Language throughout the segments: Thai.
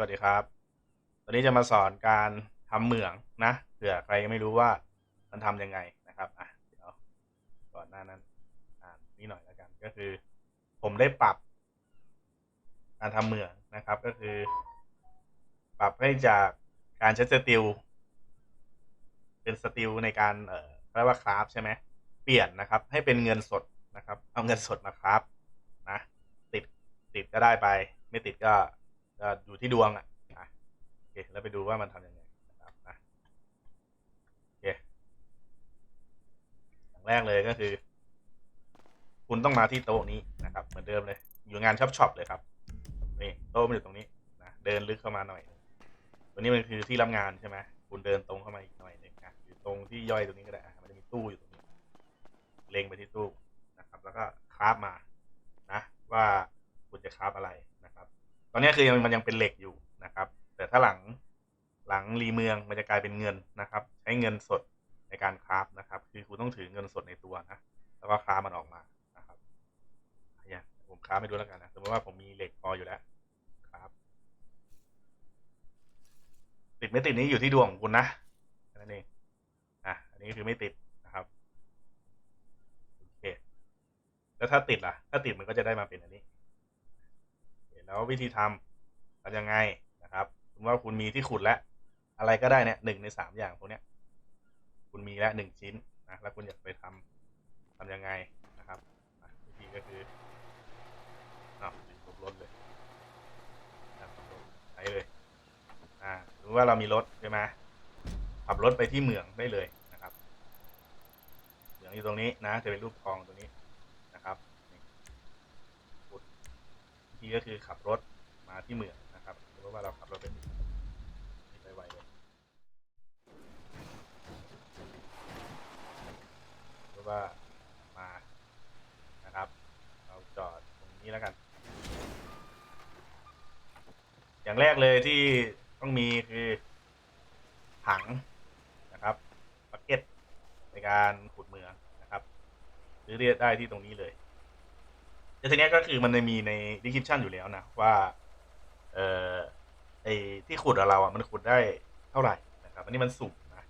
วัสดีครับ วันนี้จะมาสอนการทำเหมืองนะเผื่อใครยังไม่รู้ว่ามันทำยังไงนะครับอะเดี๋ยวก่อนหน้านั้นอ่านนี่หน่อยแล้วกันก็คือ ผมได้ปรับ การทำเหมืองนะครับ ก็คือ ปรับให้จากการใช้สติลเป็นสติลในการเอ่อเรียกว่าคราฟใช่ไหมเปลี่ยนนะครับ ให้เป็นเงินสดนะครับ เอาเงินสดมาคราฟนะติดติดก็ได้ไป ไม่ติดก็ อยู่ที่ดวงอะโอเคแล้วไปดูว่ามันทำยังไงนะครับนะโอเคอย่างแรกเลยก็คือ คุณต้องมาที่โต๊ะนี้นะครับ เหมือนเดิมเลย อยู่งานช็อปช็อปเลยครับนี่โต๊ะมันอยู่ตรงนี้นะเดินลึกเข้ามาหน่อยหนึ่งตัวนี้มันคือที่รับงานใช่ไหมคุณเดินตรงเข้ามาอีกหน่อยหนึ่งนะอยู่ตรงที่ย่อยตรงนี้ก็ได้มันจะมีตู้อยู่ตรงนี้ เล็งไปที่ตู้นะครับ แล้วก็คราฟมานะว่าคุณจะคราฟอะไรนะครับ ตอนนี้คือมันยังเป็นเหล็กอยู่นะครับ แต่ถ้าหลังหลังรีเมืองมันจะกลายเป็นเงินนะครับ ใช้เงินสดในการคราฟนะครับ คือคุณต้องถือเงินสดในตัวนะแล้วก็คราฟมันออกมานะครับเนี่ยผมคราฟให้ดูแล้วกันนะสมมติว่าผมมีเหล็กพออยู่แล้วคราฟติดไม่ติดนี้อยู่ที่ดวงของคุณนะแค่นั้นเองอะอันนี้คือไม่ติดนะครับโอเคแล้วถ้าติดล่ะ ถ้าติดมันก็จะได้มาเป็นอันนี้ แล้ววิธีทำทำยังไงนะครับสมมติว่าคุณมีที่ขุดแล้วอะไรก็ได้เนี่ยหนึ่งในสามอย่างพวกเนี้ย คุณมีแล้วหนึ่งชิ้นนะแล้วคุณอยากไปทำทำยังไงนะครับวิธีก็คืออ้าวลบรถเลยใช้เลยอ่าสมมติว่าเรามีรถใช่ไหมขับรถไปที่เหมืองได้เลยนะครับ เหมืองอยู่ตรงนี้นะ จะเป็นรูปทองตรงนี้นะครับนี่ขุดีก็คือขับรถมาที่เมืองนะครับสมมติว่าเราขับรถไปไปไวเลยสมมติว่ามานะครับ เราจอดตรงนี้แล้วกัน อย่างแรกเลยที่ต้องมีคือถังนะครับบักเก็ตในการขุดเมืองนะครับ หรือเรียกได้ที่ตรงนี้เลย แต่ทีเนี้ยก็คือมันจะมีใน description อยู่แล้วนะ ว่า เอ่อไอที่ขุดเราอะมันขุดได้เท่าไหร่นะครับ อันนี้มันสุ่มนะ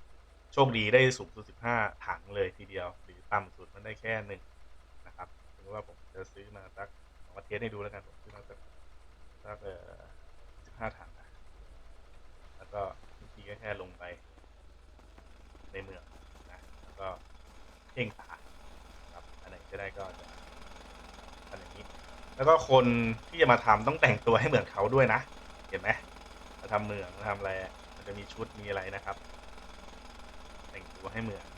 โชคดีได้สุ่มสุดสิบห้าถังเลยทีเดียว หรือต่ำสุดมันได้แค่หนึ่งนะครับสมมติว่าผมจะซื้อมาสักลองมาเทสให้ดูแล้วกันผมซื้อมาสักสักเอ่อสิบห้าถังนะแล้วก็วิธีก็แค่ลงไป ในเมืองนะแล้วก็เพ่งตาครับอันไหนจะได้ก็จะ แล้วก็คนที่จะมาทำต้องแต่งตัวให้เหมือนเขาด้วยนะ เห็นไหมมาทำเหมืองมาทำอะไรมันจะมีชุดมีอะไรนะครับ แต่งตัวให้เหมือน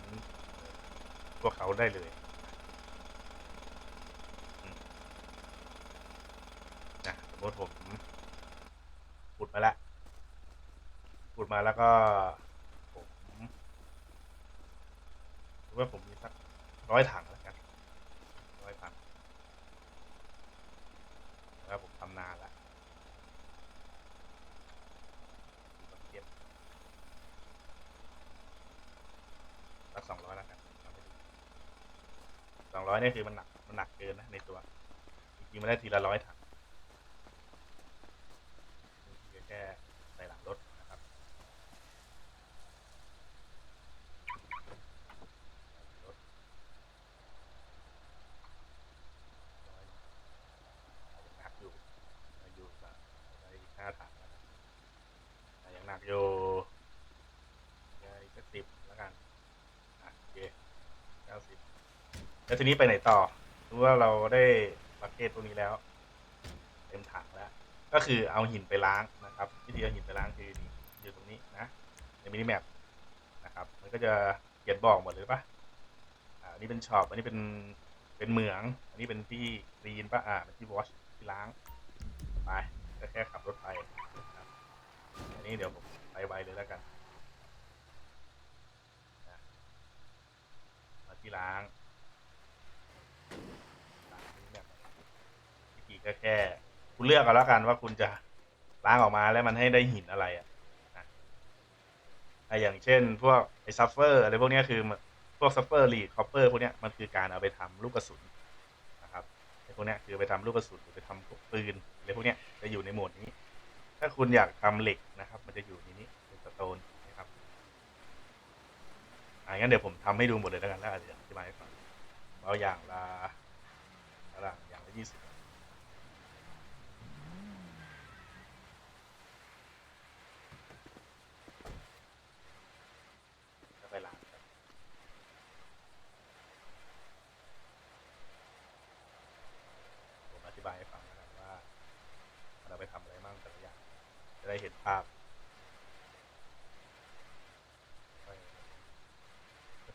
พวกเขาได้เลยนะสมมติผมขุดมาแล้วขุดมาแล้วก็ผมว่าผมมีสักร้อยถังแล้วกันร้อยถัง แล้วผมทำนานละเก็บสักสองร้อยแล้วกัน นี่คือมันหนักมันหนักเกินนะในตัวจริงๆมันได้ทีละร้อยถังแค่ใส่หลังรถนะครับรถร้อยหนักอยู่อยู่แบบห้าถังยังหนักอยู่ได้อีกสักสิบแล้วกันอะโอเคเก้าสิบ แล้วทีนี้ไปไหนต่อ รู้ว่าเราได้บักเก็ตพวกนี้แล้ว เต็มถังแล้ว ก็คือเอาหินไปล้างนะครับ วิธีเอาหินไปล้างคืออยู่ตรงนี้นะ ในมินิแมปนะครับ มันก็จะเขียนบอกหมดเลยปะอ่าอันนี้เป็นช็อป อันนี้เป็น เป็นเหมือง อันนี้เป็นที่กรีนปะอ่า เป็นที่วอชที่ล้าง ไปก็แค่ขับรถไปอันนี้เดี๋ยวผมไปไวเลยแล้วกันมาที่ล้างล้างนี่แบบวิธี ก็แค่ คุณเลือกเอาแล้วกันว่าคุณจะล้างออกมาแล้วมันให้ได้หินอะไรอะนะอย่างเช่น พวกไอซัฟเฟอร์อะไรพวกเนี้ยคือพวกซัฟเฟอร์ลีดคอปเปอร์พวกเนี้ยมันคือการเอาไปทำลูกกระสุนนะครับไอพวกเนี้ยคือไปทำลูกกระสุนหรือไปทำพวกปืนอะไรพวกเนี้ยจะอยู่ในโหมดนี้ ถ้าคุณอยากทำเหล็กนะครับ มันจะอยู่ในนี้เป็นสโตนนะครับอ่างั้นเดี๋ยวผมทำให้ดูหมดเลยแล้วกันแล้วอาจจะอธิบายให้ฟังเอาอย่างละอะไรอย่างละยี่สิบแล้วไปล้างกันผมอธิบายให้ฟังนะครับว่าเราไปทำอะไรบ้างแต่ละอย่าง จะ ได้เห็นภาพ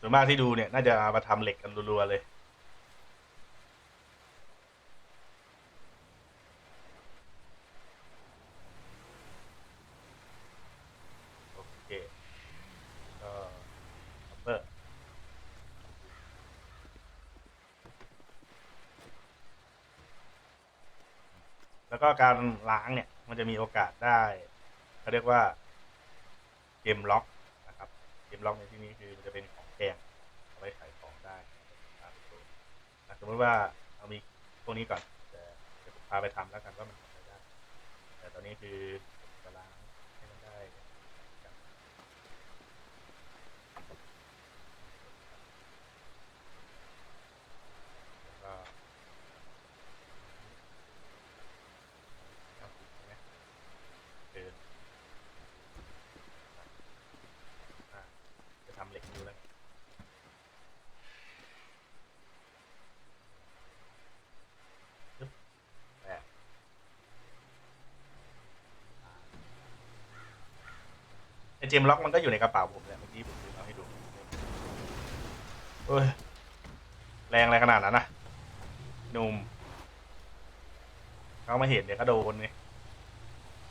ส่วนมากที่ดูเนี่ย น่าจะามาทำเหล็กกันรัวๆเลย โอเค ก็เปอแล้วก็การล้างเนี่ย มันจะมีโอกาสได้เขาเรียกว่าเกมล็อกนะครับ เกมล็อกในที่นี้คือมันจะเป็นของแพงเอาไว้ขายของได้ตามตัวอะสมมติว่าเอามีพวกนี้ก่อนแต่เดี๋ยวผมพาไปทำแล้วกันว่ามันทำอะไรได้แต่ตอนนี้คือผมจะล้างให้มันได้กันแล้วก็ ครับเห็นไหมเดินอะจะทำเหล็กดูแล้วปึ๊บแปะไอ เจมล็อกมันก็อยู่ในกระเป๋าผมแหละเมื่อกี้ผมเอาให้ดูเอ้ยแรงอะไรขนาดนั้นนะหนุ่มเขามาเห็นเดี๋ยวก็โดนไง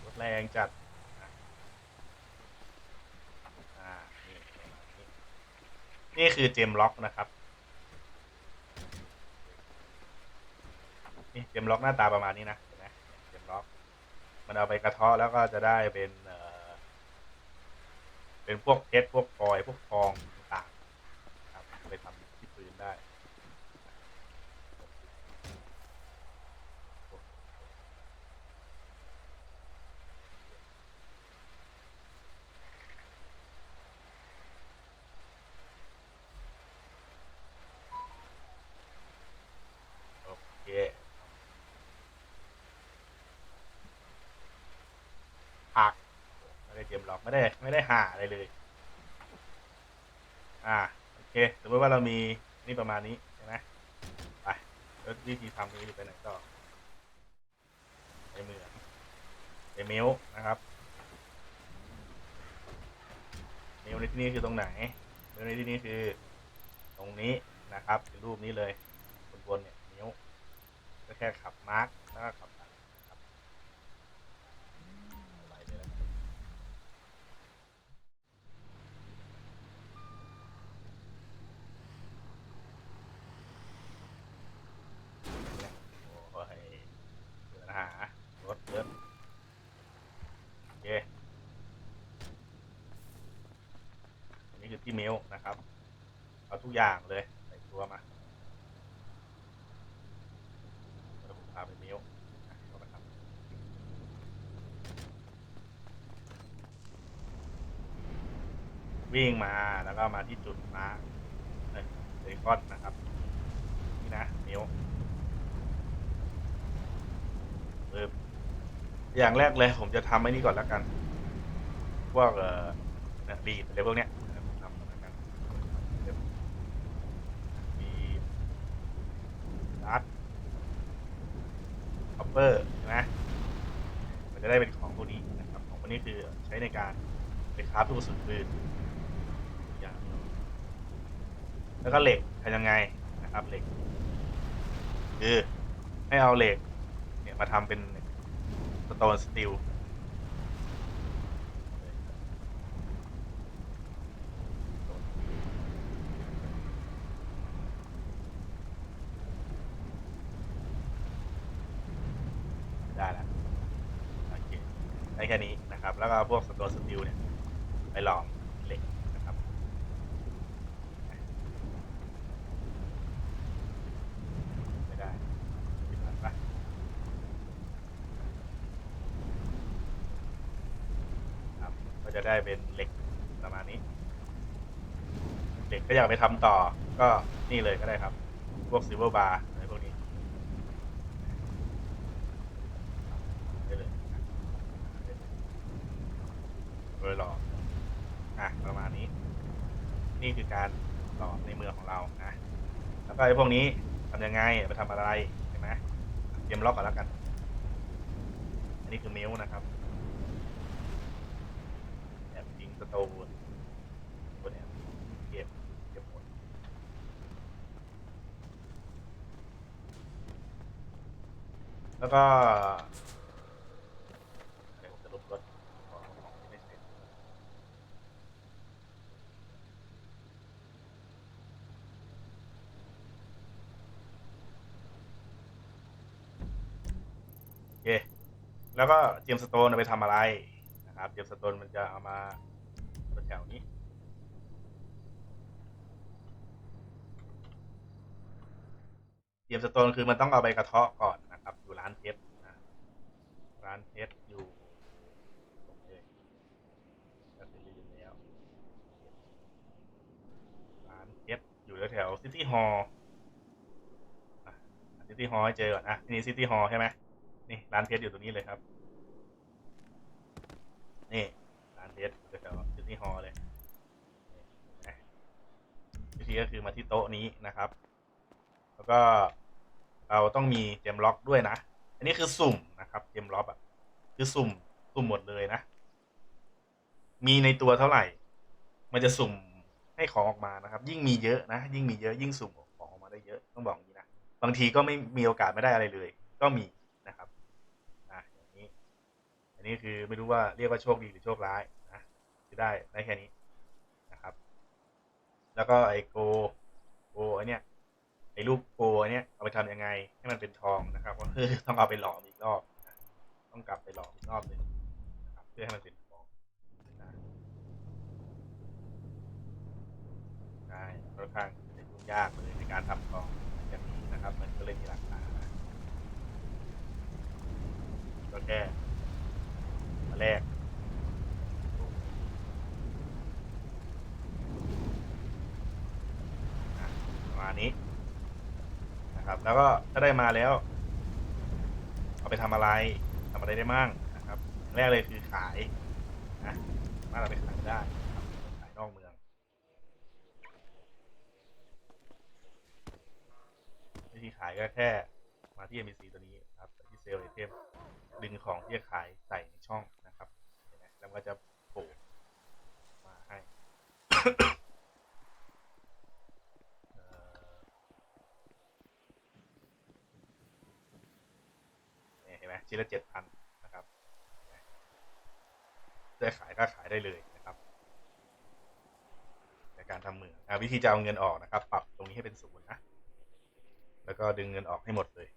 รถแรงจัดนี่คือเจมล็อกนะครับนี่เจมล็อกหน้าตาประมาณนี้นะเห็นไหมเจมล็อก มันเอาไปกระเทาะแล้วก็จะได้เป็นเอ่อ เป็นพวกเพชรพวกพลอยพวกทองต่างๆนะครับไปทำที่ปืนได้ โอเค หักไม่ ไม่ได้ไม่ได้หาอะไรเลย อ่าโอเคสมมติว่าเรามีนี่ประมาณนี้ใช่ไหมไปแล้ววิธีทำนี้ไปไหนต่อไปเหมือนไปเมลนะครับเมลในที่นี้คือตรงไหนเมลในที่นี้คือตรงนี้นะครับเป็นรูปนี้เลยบนๆเนี่ยนิ้วก็แค่ขับมาร์กแล้วก็ขับไล่ไปเลยนะครับเนี่ยโอ้ยเดี๋ยวนะหารถเยอะโอเคอันนี้คือที่ เมลนะครับ เอาทุกอย่างเลยใส่ตัวมาแล้วผมพาไปมิ้วนะก็มาทำวิ่งมาแล้วก็มาที่จุดมาเลยเบคอนนะครับ นี่นะมิ้วปึ๊บอย่างแรกเลยผมจะทำไอ้นี่ก่อนแล้วกัน พวกเอ่อเนี่ยบีดอะไรพวกเนี้ยผมทำก่อนแล้วกันเดี๋ยวมีรัด คัพ เปอร์ใช่ไหมมันจะได้เป็นของพวกนี้นะครับของพวกนี้คือใช้ในการไปคราฟตุกกระสุนปืนอย่างแล้วก็เหล็กทำยังไงนะครับเหล็ก คือให้เอาเหล็กเนี่ยมาทำเป็นสโตนสตีลได้แล้วโอเคได้แค่นี้นะครับ แล้วก็ พวกสโตนสตีลเนี่ยไปลองเหล็กนะครับไม่ได้ปิดร้านปจะได้เป็นเหล็กประมาณนี้เหล็กก็อยากไปทำต่อก็นี่เลยก็ได้ครับ พวกซิลเวอร์บาร์อะไรพวกนี้ได้เลยโดยหล่ออะประมาณนี้ นี่ คือการหล่อในเมืองของเรานะแล้วก็ไอ้พวกนี้ทำยังไงไปทำอะไรใช่ไหมเตรียมล็อกก่อนแล้วกัน อันนี้คือเมิวนะครับแอบยิงสโตนตัวเนี้ยเก็บเก็บหมดแล้วก็เดี๋ยวผมจะลบรถของของที่ไม่เสร็จ โอเค แล้วก็เจมส์สโตนเอาไปทำอะไรนะครับเจมส์สโตนมันจะเอามาแถวนี้เจมส์สโตนคือมันต้องเอาไปกระเทาะก่อนนะครับ อยู่ร้านเพชรนะร้านเพชรอยู่ตรงนี้ก็จะลืมแล้วร้านเพชรอยู่แถวซิตี้ฮอลล์ซิตี้ฮอลล์ให้เจอก่อนนะนี่ซิตี้ฮอลล์ใช่ไหม นี่ร้านเพชรอยู่ตรงนี้เลยครับ นี่ ร้านเพชรอยู่แถวซิตี้ฮอลเลยนี่นะวิธีก็คือมาที่โต๊ะนี้นะครับ แล้วก็เราต้องมีเจมล็อกด้วยนะ อันนี้คือสุ่มนะครับเจมล็อกอะ คือสุ่มสุ่มหมดเลยนะ มีในตัวเท่าไหร่ มันจะสุ่มให้ของออกมานะครับ ยิ่งมีเยอะนะ ยิ่งมีเยอะยิ่งสุ่มของออกมาได้เยอะต้องบอกอย่างนี้นะ บางทีก็ไม่มีโอกาสไม่ได้อะไรเลย ก็มีนะครับ อะอย่างนี้ อั นี้คือไม่รู้ว่าเรียกว่าโชคดีหรือโชคร้ายนะคือได้ได้แค่นี้นะครับ แล้วก็ไอโกโกไอเนี้ยไอรูปโกไอเนี้ยเอาไปทำยังไงให้มันเป็นทองนะครับก็คือต้องเอาไปหลอมอีกรอบนะต้องกลับไปหลอมอีกรอบหนึ่งนะครับเพื่อให้มันเป็นทองนะใช่ค่อนข้างจะยุ่งยากเลยในการทำทองอย่างนี้นะครับ มันก็เลยมีราคานก็แค่ แรก ประมาณนี้นะครับ แล้วก็ถ้าได้มาแล้ว เอาไปทำอะไรทำอะไรได้มั่งนะครับ แรกเลยคือขายนะสามารถเอาไปขายได้ขายนอกเมืองวิธีขายก็แค่มาที่ MBC ตัวนี้นะครับที่เซลล์ไอเทมดึงของที่จะขายใส่ในช่อง ก็จะโผล่มาให้ เห็นไหมชิ้นละเจ็ดพันนะครับจะขายก็ขายได้เลยนะครับในการทำเหมืองอะวิธีจะเอาเงินออกนะครับ ปรับตรงนี้ให้เป็นศูนย์นะ แล้วก็ดึงเงินออกให้หมดเลย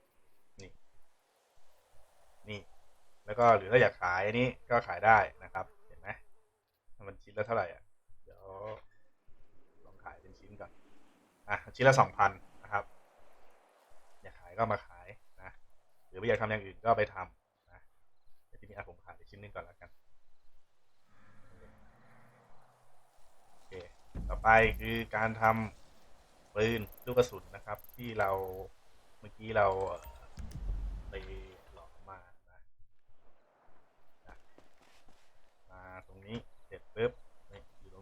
นี่ นี่ แล้วก็หรือถ้าอยากขายอันนี้ก็ขายได้นะครับ เห็นไหมมันชิ้นละเท่าไหร่อะ เดี๋ยวลองขายเป็นชิ้นก่อน อะชิ้นละสองพันนะครับ อยากขายก็มาขายนะ หรือไม่อยากทำอย่างอื่นก็ไปทำนะแต่ทีนี้อะผมขายไปชิ้นหนึงก่อนแล้วกันโอเคต่อไปคือการทำปืนลูกกระสุนนะครับ ที่เราเมื่อกี้เราเอ่อไปหลอมมานะนะมาตรงนี้เสร็จปุ๊บ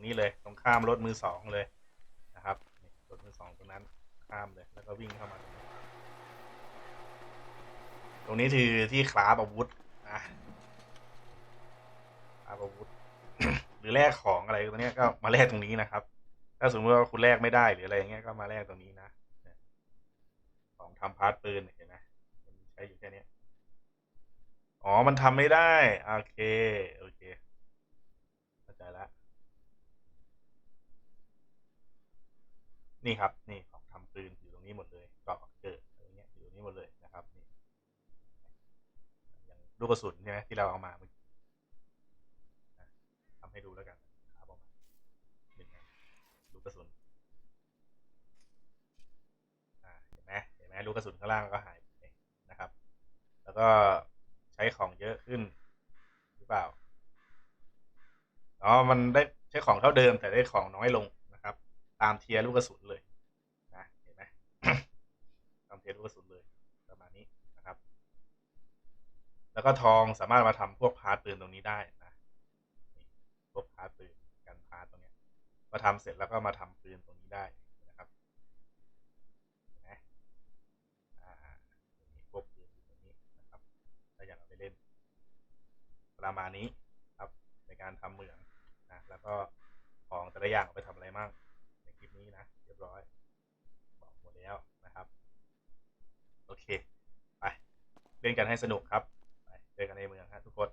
นี่อยู่ตรงนี้เลย ตรงข้ามรถมือสองเลยนะครับรถมือสองตรงนั้นข้ามเลยแล้วก็วิ่งเข้ามา ตรงนี้ตรงนี้คือที่คราฟอาวุธนะคราฟอาวุธ หรือแลกของอะไรตรงนี้ก็มาแลกตรงนี้นะครับ ถ้าสมมติว่าคุณแลกไม่ได้หรืออะไรอย่างเงี้ยก็มาแลกตรงนี้นะของทำพาร์ทปืนเห็นไหมใช้อยู่แค่นี้อ๋อ มันทำไม่ได้ โอเค โอเค เข้าใจและ นี่ครับนี่ของทำปืนอยู่ตรงนี้หมดเลยกรอบเกิดอะไรเงี้ยอยู่ตรงนี้หมดเลยนะครับนี่อย่างลูกกระสุนใช่ไหมที่เราเอามาเมื่อกี้นะทำให้ดูแล้วกันครับออกมาหนึ่งอันลูกกระสุนอ่าเห็นไหมเห็นไหมลูกกระสุนข้างล่างก็หายไปนะครับ แล้วก็ใช้ของเยอะขึ้นหรือเปล่าอ๋อมันได้ใช้ของเท่าเดิมแต่ได้ของน้อยลง ตามเทียร์ลูกกระสุนเลยนะเห็นไหมตามเทียร์ลูกกระสุนเลยประมาณนี้นะครับ แล้วก็ทองสามารถมาทำพวกพาร์ทปืนตรงนี้ได้นะพวกพาร์ทปืนกันพาร์ทตรงเนี้ยมาทำเสร็จแล้วก็มาทำปืนตรงนี้ได้นะครับเห็นไหมอ่าพวกปืนตรงนี้นะครับถ้าอยากเอาไปเล่น ประมาณนี้ครับในการทำเหมืองนะแล้วก็ของแต่ละอย่างเอาไปทำอะไรมั่ง ยบร้อย บอกหมดแล้วนะครับ โอเค ไป เล่นกันให้สนุกครับ ไปเล่นกันในเมืองครับทุกคน